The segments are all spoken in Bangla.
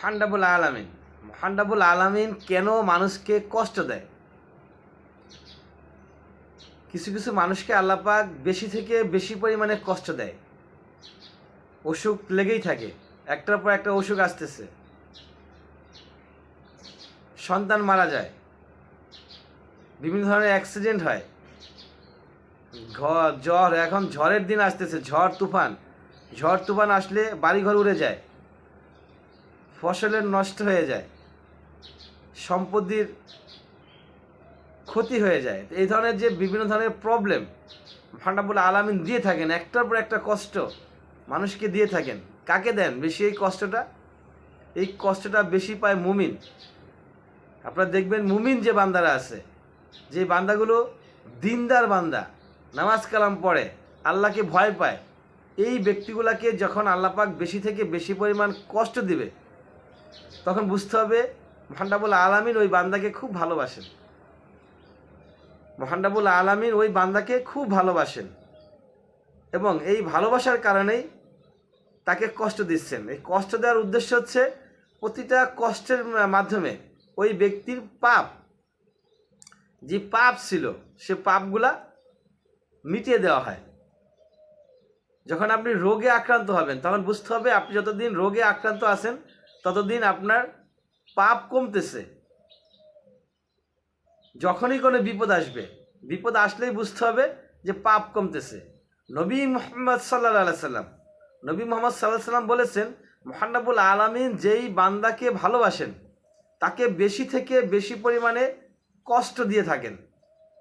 মহান্ডাবুল আলামিন। মহান্ডাবুল আলামিন কেন মানুষকে কষ্ট দেয়? কিছু কিছু মানুষকে আল্লাপাক বেশি থেকে বেশি পরিমাণে কষ্ট দেয়। অসুখ লেগেই থাকে। একটার পর একটা অসুখ আসতেছে। সন্তান মারা যায়। বিভিন্ন ধরনের অ্যাক্সিডেন্ট হয়। ঘ- জ্বর, এখন ঝড়ের দিন আসতেছে। ঝড়, তুফান। ঝড়, তুফান আসলে বাড়িঘর উড়ে যায়। ফসলের নষ্ট হয়ে যায়, সম্পত্তির ক্ষতি হয়ে যায়। এই ধরনের যে বিভিন্ন ধরনের প্রবলেম ফান্ডাবুল আলামিন দিয়ে থাকেন, একটার পর একটা কষ্ট মানুষকে দিয়ে থাকেন। কাকে দেন? বেশি এই কষ্টটা? এই কষ্টটা বেশি পায় মুমিন। আপনারা দেখবেন মুমিন যে বান্দারা আছে, যে বান্দাগুলো দিনদার বান্দা, নামাজ কালাম পড়ে, আল্লাহকে ভয় পায়, এই ব্যক্তিগুলাকে যখন আল্লাপাক বেশি থেকে বেশি পরিমাণ কষ্ট দিবে তখন বুঝতে হবে মহান্ডাবুল আলামিন ওই বান্দাকে খুব ভালোবাসেন। মহান্ডাবুল আলামিন ওই বান্দাকে খুব ভালোবাসেন। এবং এই ভালোবাসার কারণেই তাকে কষ্ট দিচ্ছেন। এই কষ্ট দেওয়ার উদ্দেশ্য হচ্ছে প্রতিটা কষ্টের মাধ্যমে ওই ব্যক্তির পাপ, যে পাপ ছিল, সে পাপগুলা মিটিয়ে দেওয়া হয়। যখন আপনি রোগে আক্রান্ত হবেন, তখন বুঝতে হবে আপনি যতদিন রোগে আক্রান্ত আছেন ততদিন আপনার পাপ কমতেছে। যখনই কোনো বিপদ আসবে, বিপদ আসলেই বুঝতে হবে যে পাপ কমতেছে। নবী মোহাম্মদ সাল্লা সাল্লাম, নবী মোহাম্মদ সাল্লাহ সাল্লাম বলেছেন, মোহান্নাবুল আলমিন যেই বান্দাকে ভালোবাসেন, তাকে বেশি থেকে বেশি পরিমাণে কষ্ট দিয়ে থাকেন।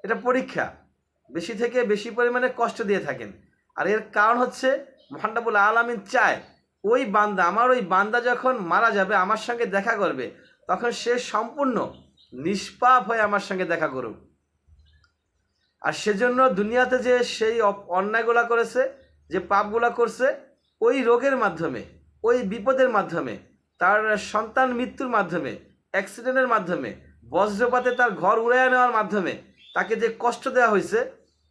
এটা পরীক্ষা। বেশি থেকে বেশি পরিমাণে কষ্ট দিয়ে থাকেন। আর এর কারণ হচ্ছে, মোহান্নাবুল আলমিন চায় ওই বান্দা, আমার ওই বান্দা যখন মারা যাবে, আমার সঙ্গে দেখা করবে, তখন সে সম্পূর্ণ নিষ্পাপ হয়ে আমার সঙ্গে দেখা করুক। আর সেজন্য দুনিয়াতে যে সেই অন্যায়গুলা করেছে, যে পাপগুলা করছে, ওই রোগের মাধ্যমে, ওই বিপদের মাধ্যমে, তার সন্তান মৃত্যুর মাধ্যমে অ্যাক্সিডেন্টের মাধ্যমে, বজ্রপাতে তার ঘর উড়াইয়া নেওয়ার মাধ্যমে, তাকে যে কষ্ট দেওয়া হয়েছে,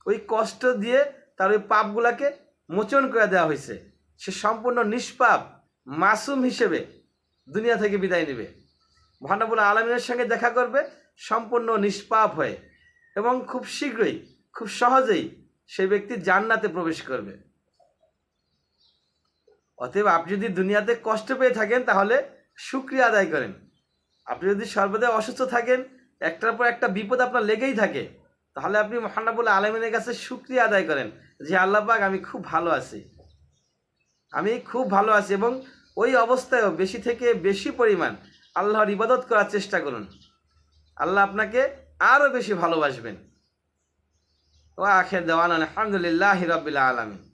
ওই কষ্ট দিয়ে তার ওই পাপগুলাকে মোচন করে দেওয়া হয়েছে। সে সম্পূর্ণ নিষ্পাপ, মাসুম হিসেবে দুনিয়া থেকে বিদায় নেবে। মহানবুল আলমিনের সঙ্গে দেখা করবে, সম্পূর্ণ নিষ্পাপ হয়ে এবং খুব শীঘ্রই, খুব সহজেই সেই ব্যক্তি জান্নাতে প্রবেশ করবে। অতএব আপনি যদি দুনিয়াতে কষ্ট পেয়ে থাকেন, তাহলে সুক্রিয়া আদায় করেন। আপনি যদি সর্বদা অসুস্থ থাকেন, একটার পর একটা বিপদ আপনার লেগেই থাকে, তাহলে আপনি মহানাবুল আলমিনের কাছে সুক্রিয়া আদায় করেন যে, আল্লাহ পাক আমি খুব ভালো আছি। আমি খুব ভালো আছি এবং ওই অবস্থায়ও বেশি থেকে বেশি পরিমাণ আল্লাহর ইবাদত করার চেষ্টা করুন। আল্লাহ আপনাকে আরও বেশি ভালোবাসবেন। ও আখের দেওয়ান আলহামদুলিল্লাহ হিরবিল্লা আলমী